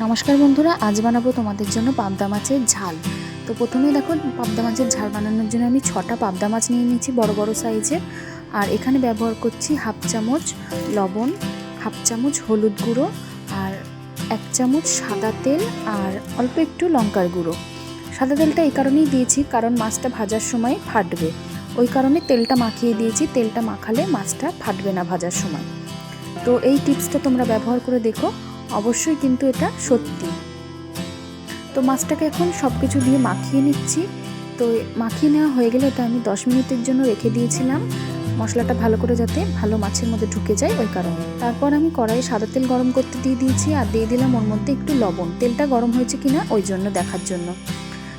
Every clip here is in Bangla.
নমস্কার বন্ধুরা, আজ বানাবো তোমাদের জন্য পাবদা মাছের ঝাল। তো প্রথমে দেখো, পাবদা মাছের ঝাল বানানোর জন্য আমি ছটা পাবদা মাছ নিয়ে নিয়েছি বড় বড় সাইজের। আর এখানে ব্যবহার করছি হাফ চামচ লবণ, হাফ চামচ হলুদ গুঁড়ো, আর এক চামচ সাদা তেল, আর অল্প একটু লঙ্কার গুঁড়ো। সাদা তেলটা এই কারণেই দিয়েছি, কারণ মাছটা ভাজার সময় ফাটবে। ওই কারণে তেলটা মাখিয়ে দিয়েছি, তেলটা মাখালে মাছটা ফাটবে না ভাজার সময়। তো এই টিপসটা তোমরা ব্যবহার করে দেখো। অবশ্যই কিন্তু এটা সত্যি। তো মাছটাকে এখন সব কিছু দিয়ে মাখিয়ে নিচ্ছি। তো মাখিয়ে নেওয়া হয়ে গেলে এটা আমি দশ মিনিটের জন্য রেখে দিয়েছিলাম। মশলাটা ভালো করে যাতে ভালো মাছের মধ্যে ঢুকে যায় ওই কারণে। তারপর আমি কড়াইয়ে সাদা তেল গরম করতে দিয়ে দিয়েছি আর দিয়ে দিলাম ওর মধ্যে একটু লবণ। তেলটা গরম হয়েছে কি না ওই জন্য দেখার জন্য।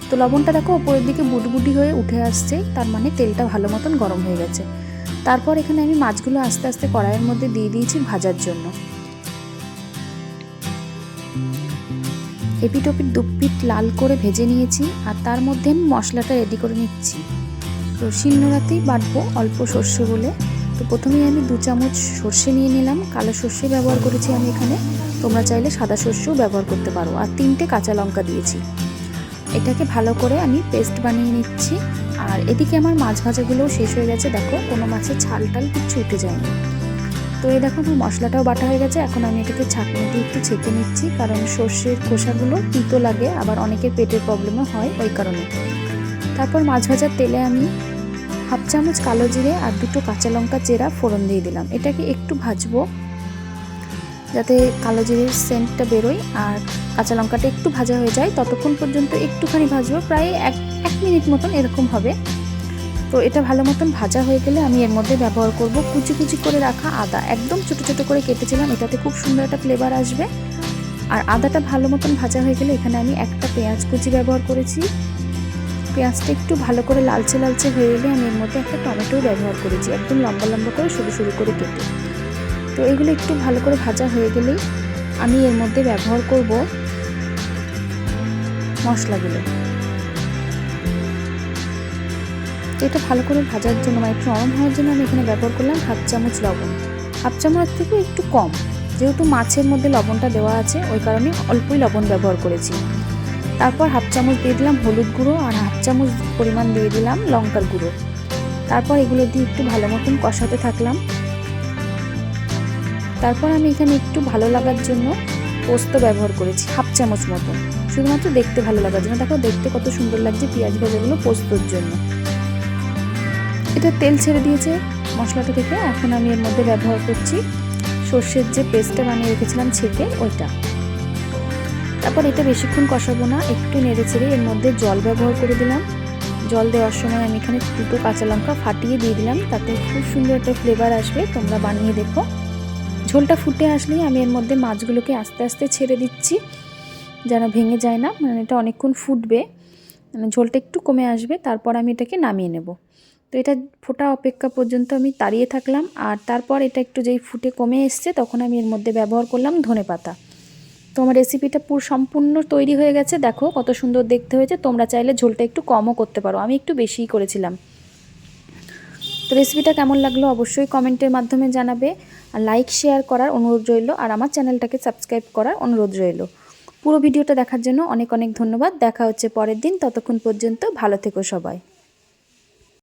তো লবণটা দেখো ওপরের দিকে বুটবুটি হয়ে উঠে আসছে, তার মানে তেলটা ভালো মতন গরম হয়ে গেছে। তারপর এখানে আমি মাছগুলো আস্তে আস্তে কড়াইয়ের মধ্যে দিয়ে দিয়েছি ভাজার জন্য। এপিট ওপিট দুপিট লাল করে ভেজে নিয়েছি আর তার মধ্যে আমি মশলাটা রেডি করে নিচ্ছি। তো শিলনোড়াতেই বাটবো অল্প সর্ষে বলে তো প্রথমেই আমি দু চামচ সর্ষে নিয়ে নিলাম। কালো সর্ষে ব্যবহার করেছি আমি এখানে। তোমরা চাইলে সাদা সর্ষেও ব্যবহার করতে পারো। আর তিনটে কাঁচা লঙ্কা দিয়েছি। এটাকে ভালো করে আমি পেস্ট বানিয়ে নিচ্ছি। আর এদিকে আমার মাছ ভাজাগুলোও শেষ হয়ে গেছে। দেখো, কোনো মাছের ছাল টাল কিচ্ছু উঠে যায়নি। তো এই দেখো আমার মশলাটাও বাটা হয়ে গেছে। এখন আমি এটাকে ছাঁকনি দিয়ে একটু ছেঁকে নিচ্ছি, কারণ সর্ষের খোসাগুলো তিতো লাগে, আবার অনেকের পেটের প্রবলেমও হয় ওই কারণে। তারপর মাছ ভাজার তেলে আমি হাফ চামচ কালো জিরে আর দুটো কাঁচা লঙ্কা চেরা ফোড়ন দিয়ে দিলাম। এটাকে একটু ভাজবো, যাতে কালো জিরের সেন্টটা বেরোয় আর কাঁচা লঙ্কাটা একটু ভাজা হয়ে যায়। ততক্ষণ পর্যন্ত একটুখানি ভাজবো, প্রায় এক এক মিনিট মতন এরকম হবে। তো এটা ভালো মতন ভাজা হয়ে গেলে আমি এর মধ্যে ব্যবহার করব কুচি কুচি করে রাখা আদা। একদম ছোট ছোট করে কেটেছিলাম, এটাতে খুব সুন্দর একটা ফ্লেভার আসবে। আর আদাটা ভালো মতন ভাজা হয়ে গেলে এখানে আমি একটা পেঁয়াজ কুচি ব্যবহার করেছি। পেঁয়াজটা একটু ভালো করে লালচে লালচে হয়ে গেলে আমি এর মধ্যে একটা টমেটো ব্যবহার করেছি, একদম লম্বা লম্বা করে সরু সরু করে কেটে। তো এগুলো একটু ভালো করে ভাজা হয়ে গেলেই আমি এর মধ্যে ব্যবহার করব মশলাগুলো। এটা ভালো করে ভাজার জন্য মানে একটু নরম হওয়ার জন্য আমি এখানে ব্যবহার করলাম হাফ চামচ লবণ। হাফ চামচ থেকে একটু কম, যেহেতু মাছের মধ্যে লবণটা দেওয়া আছে, ওই কারণে অল্পই লবণ ব্যবহার করেছি। তারপর হাফ চামচ দিয়ে দিলাম হলুদ গুঁড়ো আর হাফ চামচ পরিমাণ দিয়ে দিলাম লঙ্কার গুঁড়ো। তারপর এগুলো দিয়ে একটু ভালো মতন কষাতে থাকলাম। তারপর আমি এখানে একটু ভালো লাগার জন্য পোস্ত ব্যবহার করেছি, হাফ চামচ মতন। শুধুমাত্র দেখতে ভালো লাগার জন্য। দেখো, দেখতে কত সুন্দর লাগছে পেঁয়াজ ভাজাগুলো পোস্তর জন্য। এটা তেল ছেড়ে দিয়েছে মশলাটা থেকে। এখন আমি এর মধ্যে ব্যবহার করছি সর্ষের যে পেস্টটা বানিয়ে রেখেছিলাম ছেঁকে, ওইটা। তারপর এটা বেশিক্ষণ কষাবো না, একটু নেড়ে ছেড়ে এর মধ্যে জল ব্যবহার করে দিলাম। জল দেওয়ার সময় আমি এখানে দুটো কাঁচা লঙ্কা ফাটিয়ে দিয়ে দিলাম, তাতে খুব সুন্দর একটা ফ্লেভার আসবে, তোমরা বানিয়ে দেখো। ঝোলটা ফুটে আসলেই আমি এর মধ্যে মাছগুলোকে আস্তে আস্তে ছেড়ে দিচ্ছি, যেন ভেঙে যায় না মানে এটা অনেকক্ষণ ফুটবে। মানে ঝোলটা একটু কমে আসবে, তারপর আমি এটাকে নামিয়ে নেব। তো এটা ফোটা অপেক্ষা পর্যন্ত আমি তাড়িয়ে থাকলাম। আর তারপর এটা একটু যেই ফুটে কমে এসছে, তখন আমি এর মধ্যে ব্যবহার করলাম ধনে পাতা। তো আমার রেসিপিটা পুরো সম্পূর্ণ তৈরি হয়ে গেছে। দেখো কত সুন্দর দেখতে হয়েছে। তোমরা চাইলে ঝোলটা একটু কমও করতে পারো। আমি একটু বেশিই করেছিলাম। তো রেসিপিটা কেমন লাগল অবশ্যই কমেন্টের মাধ্যমে জানাবে। আর লাইক, শেয়ার করার অনুরোধ রইল। আর আমার চ্যানেলটাকে সাবস্ক্রাইব করার অনুরোধ রইল। পুরো ভিডিওটা দেখার জন্য অনেক অনেক ধন্যবাদ। দেখা হচ্ছে পরের দিন। ততক্ষণ পর্যন্ত ভালো থেকো সবাই।